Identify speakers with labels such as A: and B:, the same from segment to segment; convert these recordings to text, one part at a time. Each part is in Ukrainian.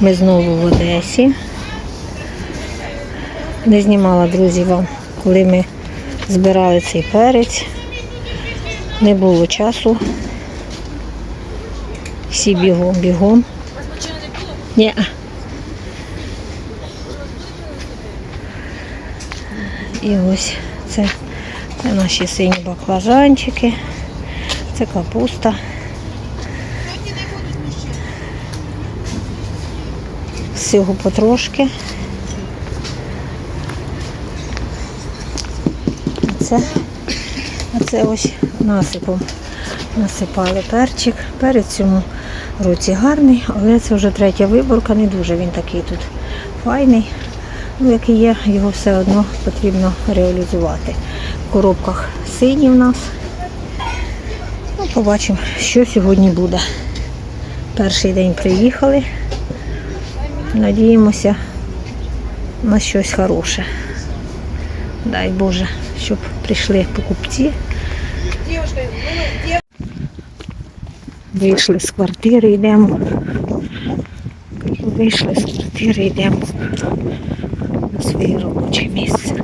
A: Ми знову в Одесі. Не знімала, друзі, вам, коли ми збирали цей перець. Не було часу. Всі бігом, бігом. Ні. І ось це, це наші сині баклажанчики, це капуста. Всього потрошки. Це, це ось насипом насипали перчик. Перець цьому році гарний, але це вже третя виборка, не дуже він такий тут файний. Ну, який є, його все одно потрібно реалізувати. В коробках сині в нас. Ну, побачимо, що сьогодні буде. Перший день приїхали. Надіємося на щось хороше. Дай Боже, щоб прийшли покупці. Вийшли з квартири, йдемо. Вийшли з квартири, йдемо на своє робоче місце.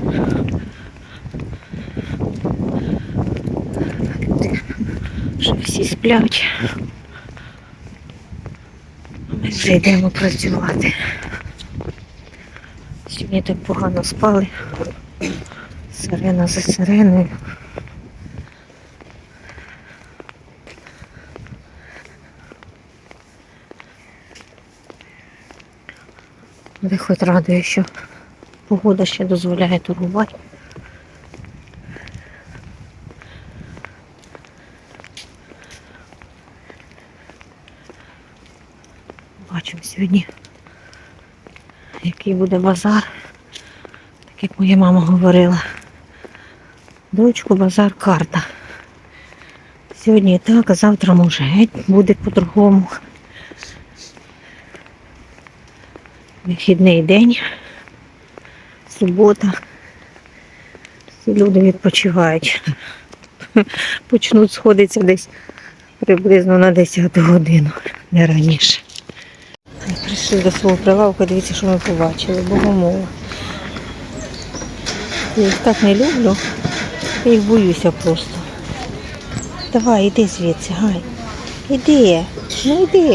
A: Вже всі сплять. Вже йдемо працювати. Сьогодні так погано спали. Сирена за сиреною. Але хоч радує, що погода ще дозволяє торгувати. Бачимо сьогодні, який буде базар. Так як моя мама говорила. Дочку базар карта. Сьогодні так, а завтра може геть буде по-другому. Вихідний день, субота. Всі люди відпочивають. Почнуть сходитися десь приблизно на 10 годину, не раніше. Прийшли до свого прилавку, дивіться, що ми побачили, богомола. Я їх так не люблю, я їх боюся просто. Давай, іди звідси, гай. Іди, ну іди.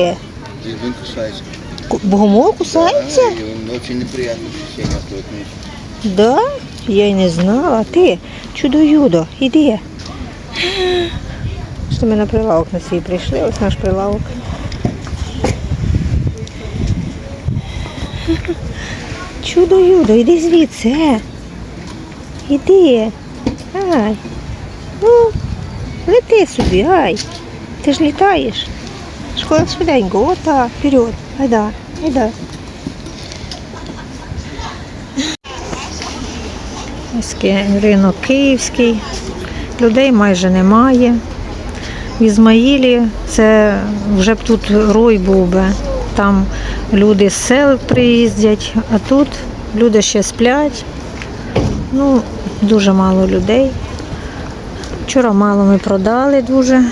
B: И он кусается.
A: Ку- Богомол кусається?
B: Да, неприятное ощущение от этого.
A: Да? Я й не знала. Ти, чудо-юдо, іди. Що ми на прилавок на свій прийшли, ось наш прилавок. Чудо-юдо, іди звідси, е. Іди. Ай. Ну, лети собі, ай. Ти ж літаєш. Шкода швиденько, ота, вперед. Айда, айда. Ось ринок київський. Людей майже немає. В Ізмаїлі це вже б тут рой був би. Там люди з сел приїздять, а тут люди ще сплять. Ну, дуже мало людей. Вчора мало ми продали дуже.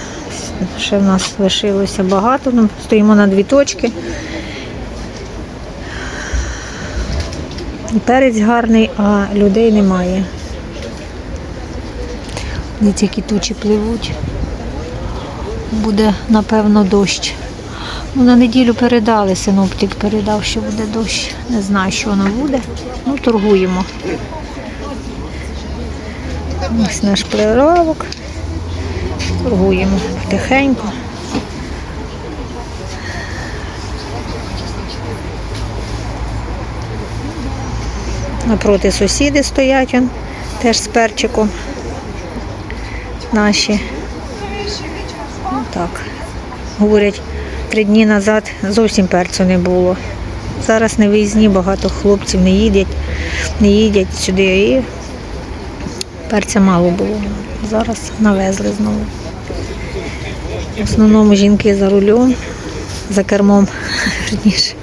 A: Ще в нас лишилося багато. Ну, стоїмо на дві точки. І перець гарний, а людей немає. Дивіться, які тучі пливуть. Буде, напевно, дощ. Ну, на неділю передали, синоптик передав, що буде дощ. Не знаю, що воно буде. Ну, торгуємо. Ось наш прилавок. Торгуємо потихеньку. Напроти сусіди стоять он, теж з перчиком. Наші. Ну, так. Говорять, три дні назад зовсім перцю не було. Зараз на виїзні багато хлопців не їдять, не їдять сюди і перця мало було. Зараз навезли знову. В основному жінки за рулем, за кермом верніше.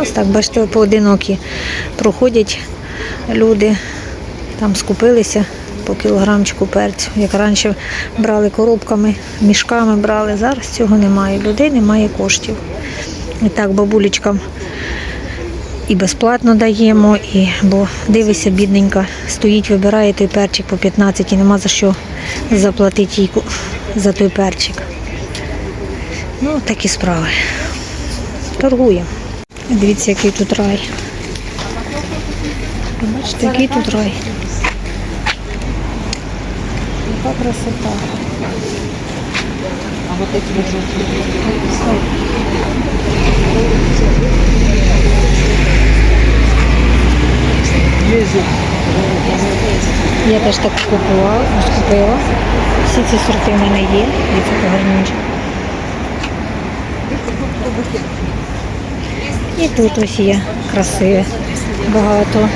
A: Ось так, бачите, поодинокі проходять люди, там скупилися по кілограмчику перцю. Як раніше брали коробками, мішками брали, зараз цього немає. Людей немає коштів. І так бабулечкам і безплатно даємо, і, бо дивися, бідненька, стоїть, вибирає той перчик по 15 і нема за що заплатити їй за той перчик. Ну, такі справи. Торгуємо. Дивіться, який тут рай. Бачите, який тут рай. Яка красота. А вот эти лежать. Я теж так купувала, купила. Всі ці сорти в мене є. Дивіться, гарнюча. І тут ось є красиве. Багато.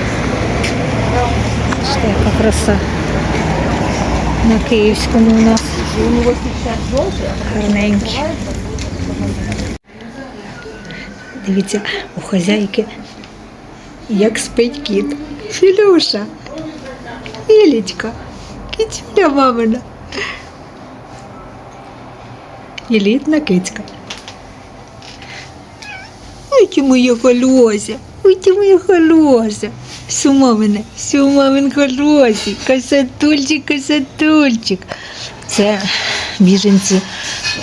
A: Яка краса. На Київському у нас. Гарненькі. Дивіться, у хазяйки як спить кіт. Філюша. Ілічка. Кицюля мамина. Елітна кицька. Ой, ти моя холося. Ой, ти моя холося. Сю мамине, сю мамин холосі. Касатульчик, касатульчик. Це біженці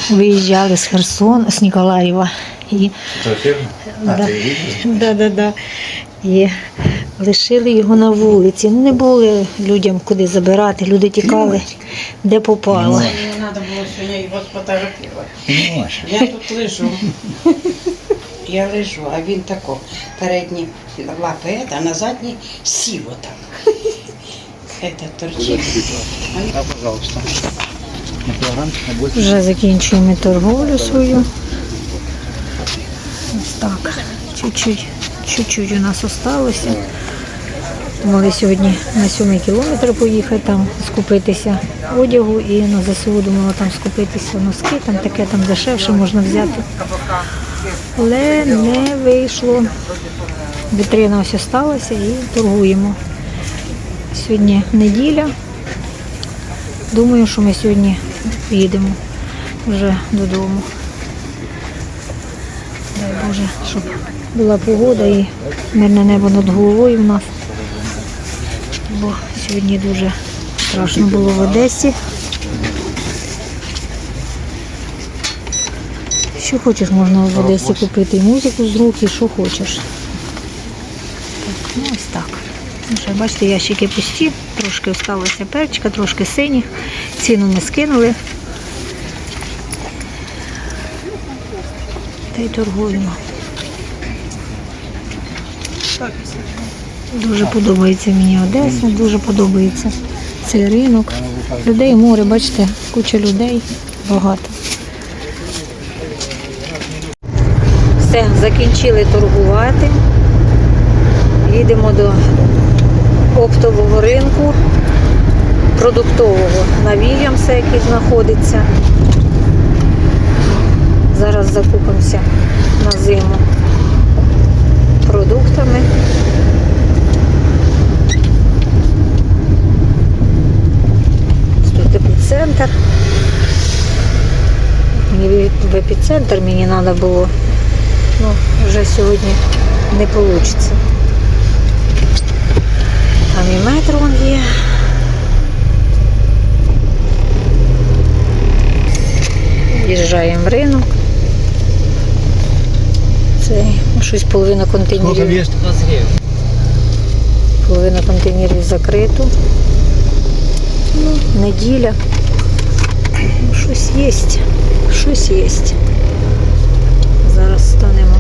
A: виїжджали з Херсона, з Ніколаєва. І
B: Це фірма?
A: Да. Да, да, да. І лишили його на вулиці. Ну, Не було людям куди забирати, люди тікали, де попало.
C: Мне надо было сегодня его сфотографировать. Я тут лежу. Я лежу, а він тако. Передні лапи, а на задній сів отак. Это торчить.
B: А, пожалуйста.
A: Вже закінчуємо торговлю свою. Ось так. Чуть-чуть, чуть-чуть у нас осталося. Думали сьогодні на сьомий кілометр поїхати, там скупитися одягу і на ЗСУ думала там скупитися носки, там таке там дешевше можна взяти. Але не вийшло. Вітрина ось осталася і торгуємо. Сьогодні неділя. Думаю, що ми сьогодні їдемо вже додому. Дай Боже, щоб була погода і мирне небо над головою в нас. Бо сьогодні дуже страшно було в Одесі. Що хочеш, можна в Одесі купити і музику з рук, і що хочеш. Так, ну ось так. Ну, що, бачите, ящики пусті, трошки осталося перчика, трошки синіх. Ціну не скинули. Та й торгуємо. Дуже подобається мені Одеса, дуже подобається цей ринок. Людей море, бачите, куча людей, багато. Все, закінчили торгувати. Їдемо до оптового ринку, продуктового на Вільямса, який знаходиться. Зараз закупимося на зиму продуктами. Тут епіцентр. В епіцентр мені треба було. Ну, вже сьогодні не вийде. Там і метро вон є. В'їжджаємо в ринок. Це щось половина контейнерів. Половина контейнерів закрито. Ну, неділя. Ну, щось є. Щось є. Зараз станемо.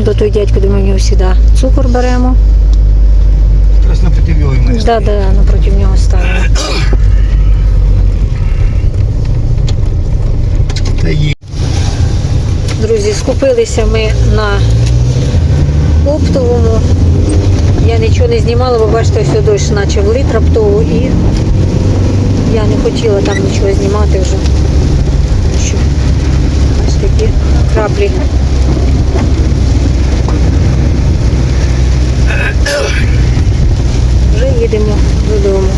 A: Вон до той дядько, де ми в нього завжди цукор беремо.
B: Якраз на Петельовій ми.
A: Да, да, напроти нього ставимо. Друзі, скупилися ми на оптовому. Я нічого не знімала, бо бачите, все дощ почав лити раптово і я не хотіла там нічого знімати вже. Що? Ось такі краплі. Вже їдемо додому.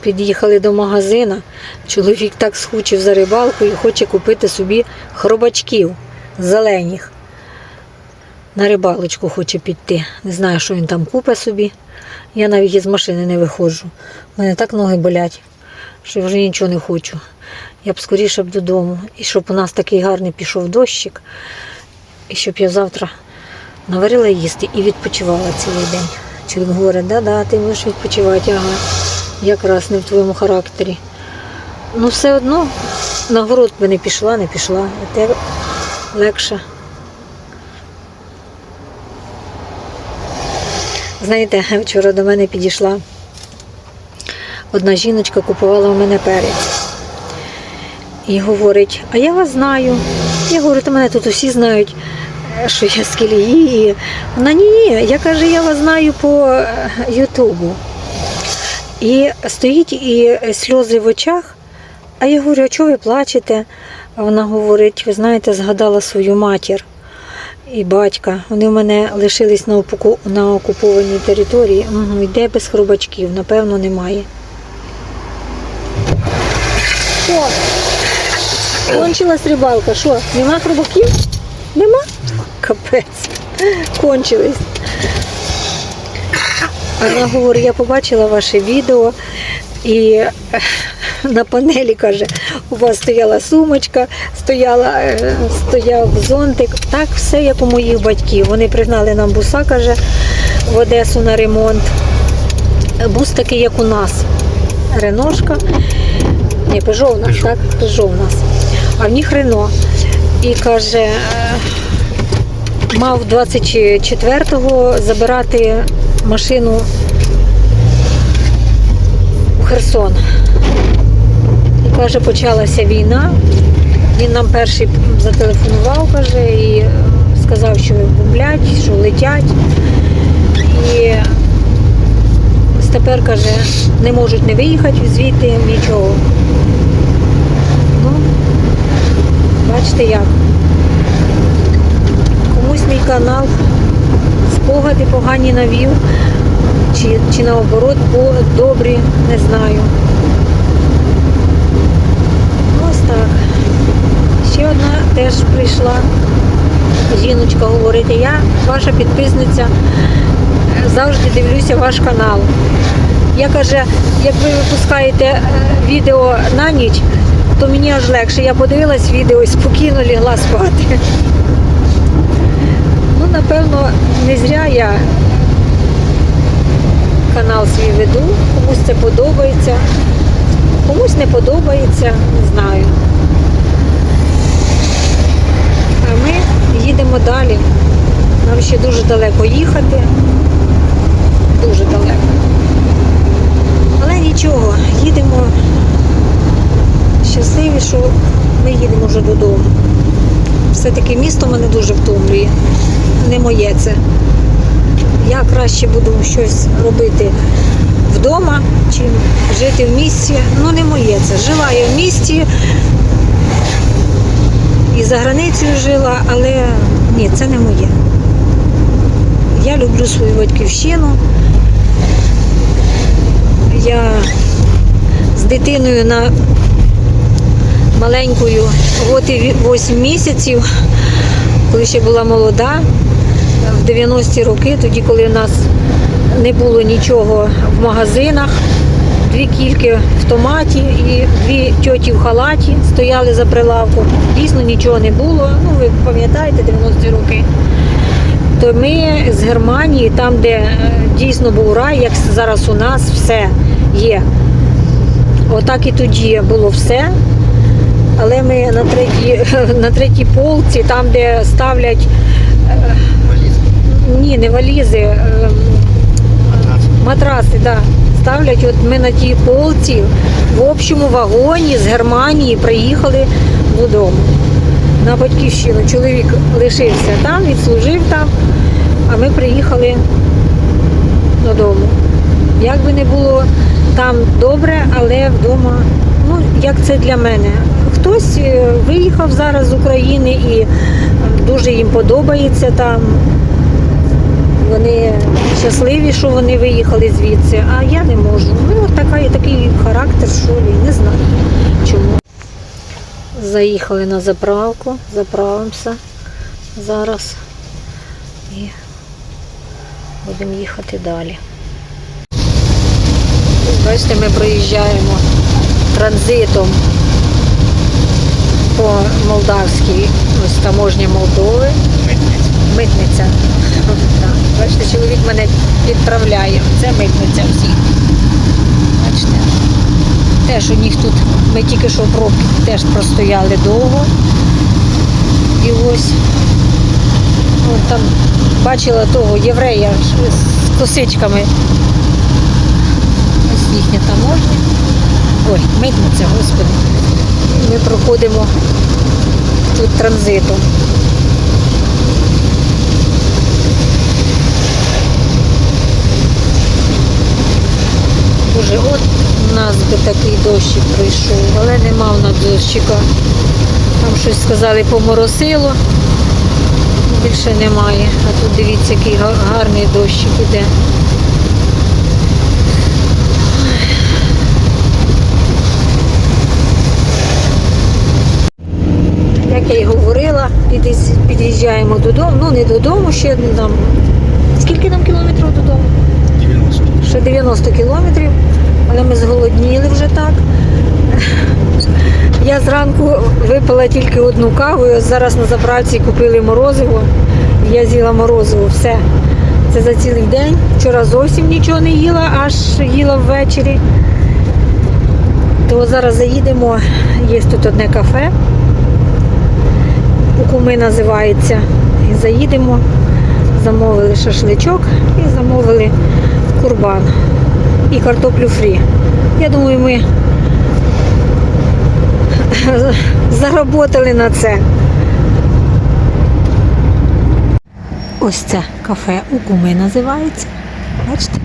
A: Під'їхали до магазина. Чоловік так схучив за рибалку і хоче купити собі хробачків зелених. на рибалочку хоче піти. Не знаю, що він там купить собі. Я навіть із машини не виходжу. У мене так ноги болять, що вже нічого не хочу. Я б скоріше б додому. І щоб у нас такий гарний пішов дощик, і щоб я завтра наварила їсти і відпочивала цілий день. Чоловік говорить, да-да, ти будеш відпочивати, ага. Якраз не в твоєму характері. Ну, все одно на город би не пішла, не пішла. І те легше. Знаєте, вчора до мене підійшла одна жіночка, купувала у мене перець. І говорить, а я вас знаю. Я говорю, та мене тут усі знають, що я з Кілії. Вона ні, я каже, я вас знаю по е, Ютубу. І стоїть і сльози в очах. А я говорю, а чого ви плачете? Вона говорить, ви знаєте, згадала свою матір і батька. Вони в мене лишились на, опоку- на окупованій території. Угу, йде без хробачків, напевно, немає. Що? Кончилась рибалка, що? Нема хробаків? Нема? Капець. Кончились. Вона говорить, я побачила ваше відео і е, на панелі каже, у вас стояла сумочка, стояла, е, стояв зонтик. Так, все як у моїх батьків. Вони пригнали нам буса, каже, в Одесу на ремонт. Бус такий, як у нас. Реношка. Ні, Пежо у нас, так? Пежо у нас. А в них Рено. І каже, е, мав 24-го забирати машину у Херсон. І каже, почалася війна. Він нам перший зателефонував, каже, і е, сказав, що бомблять, що летять. І тепер каже, не можуть не виїхати звідти нічого. Ну, бачите як. Мій канал спогади погані навів, чи, чи наоборот добрі, не знаю. Ось так. Ще одна теж прийшла. Жіночка говорить, я ваша підписниця, завжди дивлюся ваш канал. Я каже, як ви випускаєте е, відео на ніч, то мені аж легше. Я подивилась відео і спокійно лягла спати. Напевно, не зря я канал свій веду, комусь це подобається, комусь не подобається, не знаю. А ми їдемо далі. Нам ще дуже далеко їхати. Дуже далеко. Але нічого, їдемо щасливі, що ми їдемо вже додому. Все-таки місто мене дуже втомлює. Не моє це. Я краще буду щось робити вдома, чим жити в місті. Ну, не моє це. Жила я в місті і за границею жила, але ні, це не моє. Я люблю свою батьківщину. Я з дитиною на маленькою, от і 8 місяців, коли ще була молода, в 90-ті роки, тоді, коли в нас не було нічого в магазинах, дві кільки в томаті і дві тьоті в халаті стояли за прилавком. Дійсно нічого не було. Ну, ви пам'ятаєте 90-ті роки. То ми з Германії, там, де е, дійсно був рай, як зараз у нас все є. Отак і тоді було все. Але ми на третій, на третій полці, там, де ставлять е, ні, не валізи, е, матраси, да, ставлять. От ми на тій полці в общому вагоні з Германії приїхали додому на батьківщину. Чоловік лишився там, відслужив там, а ми приїхали додому. Як би не було там добре, але вдома, ну як це для мене. Хтось е, виїхав зараз з України і е, дуже їм подобається там. Вони щасливі, що вони виїхали звідси, а я не можу. Ну, така, такий характер, що ли, не знаю чому. Заїхали на заправку, заправимося зараз. І будемо їхати далі. Бачите, ми проїжджаємо транзитом по Молдавській, ось таможня Молдови,
B: Митниця.
A: Бачите, чоловік мене відправляє. Це митниця всіх. Бачите. Теж у них тут, ми тільки що пробки теж простояли довго. І ось Вон там бачила того єврея з косичками. Ось їхня таможня. Ой, митниця, господи. Ми проходимо тут транзитом. Боже, от у нас би такий дощик прийшов, але нема в нас дощика. Там щось сказали поморосило, більше немає. А тут дивіться, який гарний дощик іде. Як я й говорила, під'їжджаємо додому. Ну не додому, ще там. Скільки там кілометрів додому?
B: 90.
A: Ще 90 кілометрів, але ми зголодніли вже так. Я зранку випила тільки одну каву, і зараз на заправці купили морозиво. Я з'їла морозиво, все. Це за цілий день. Вчора зовсім нічого не їла, аж їла ввечері. То зараз заїдемо, є тут одне кафе, куми називається. І заїдемо, замовили шашличок і замовили курбан і картоплю фрі. Я думаю, ми заработали на це. Ось це кафе у куми називається. Бачите?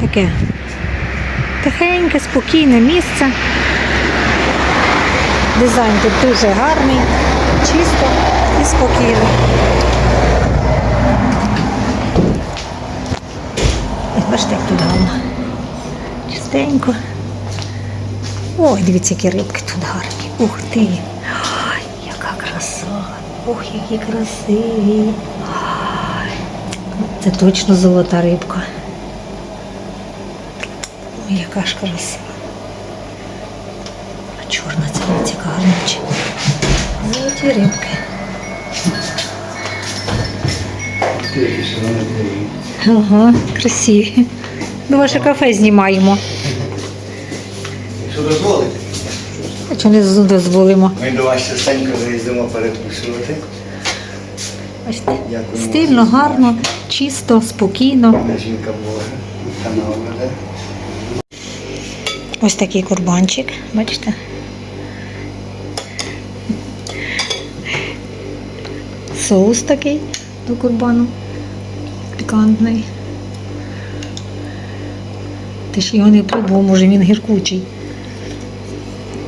A: Таке тихеньке, спокійне місце. Дизайн тут дуже гарний, чисто і спокійно. Бачите, як. Чистенько. Ой, дивіться, які рибки тут гарні. Ух ти. Ой, яка краса. Ох, які красиві. Ой, це точно золота рибка. Ой, яка ж краса. А чорна це яка гарнича. Золоті рибки. Ага, красиві. Ну, ваше кафе знімаємо.
B: Якщо дозволите,
A: А чого не дозволимо?
B: ми до вас частенько заїздимо перекусувати.
A: Бачите, стильно, гарно, чисто, спокійно.
B: Жінка була веде.
A: Ось такий курбанчик, бачите? Соус такий до курбану. Пікантний. Ти ж його не пробував, може він гіркучий.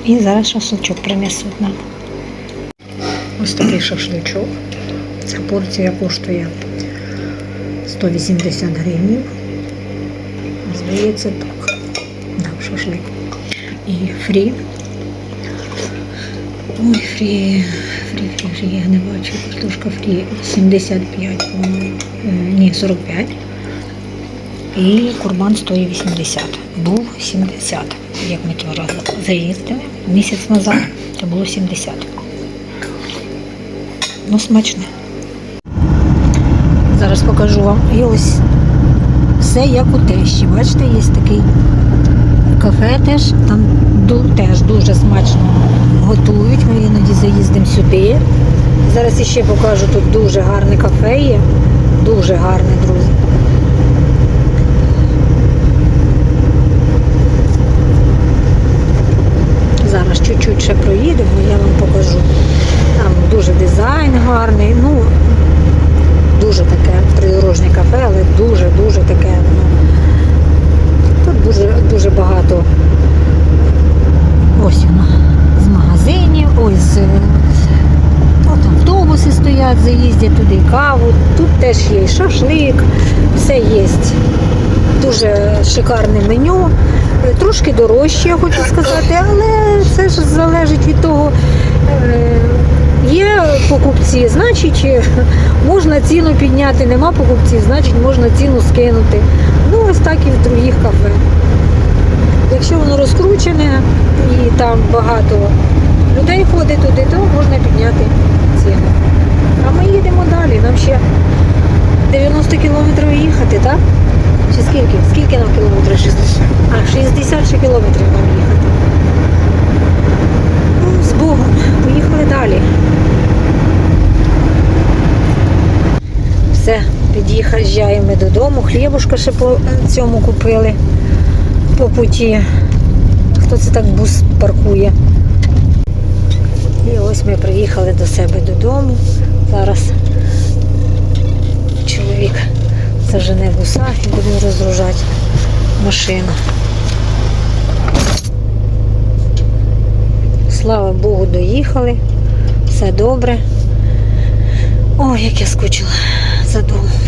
A: І зараз шашличок принесуть нам. Ось такий шашличок. Ця порція коштує 180 гривень. Здається, так. Да, шашлик. І фрі. Ой, фрі, фрі, фрі, я не бачу. Картошка фрі 75, по-моєму. Е, Ні, 45. І курбан стоїть 80. Був 70. Як ми того разу заїздили місяць назад, то було 70. Ну, смачне. Зараз покажу вам. І ось все як у тещі. Бачите, є такий кафе теж, там теж дуже смачно готують. Ми іноді заїздимо сюди. Зараз іще покажу, тут дуже гарне кафе є. Дуже гарне, друзі. Зараз чуть-чуть ще проїдемо, я вам покажу. Там дуже дизайн гарний. Ну, дуже таке придорожнє кафе, але дуже-дуже таке. Ну, тут дуже, дуже багато ось воно з магазинів, ось з от автобуси стоять, заїздять туди каву. Тут теж є шашлик, все є. Дуже шикарне меню. Е, Трошки дорожче, я хочу сказати, але це ж залежить від того. е, Є покупці. значить е, можна ціну підняти. Нема покупців, значить можна ціну скинути. Ну, ось так і в других кафе. Якщо воно розкручене і там багато людей ходить туди, то можна підняти ціну. А ми їдемо далі. Нам ще 90 кілометрів їхати, так? Чи скільки? Скільки нам кілометрів? 60. А, 60 ще кілометрів нам їхати. Ну, з Богом. Поїхали далі. Все, під'їжджаємо додому. Хлібушка ще по цьому купили по путі. Хто це так бус паркує? І ось ми приїхали до себе додому. Зараз чоловік зажене буса і будемо розгружати машину. Слава Богу, доїхали. Все добре. Ой, як я скучила за домом.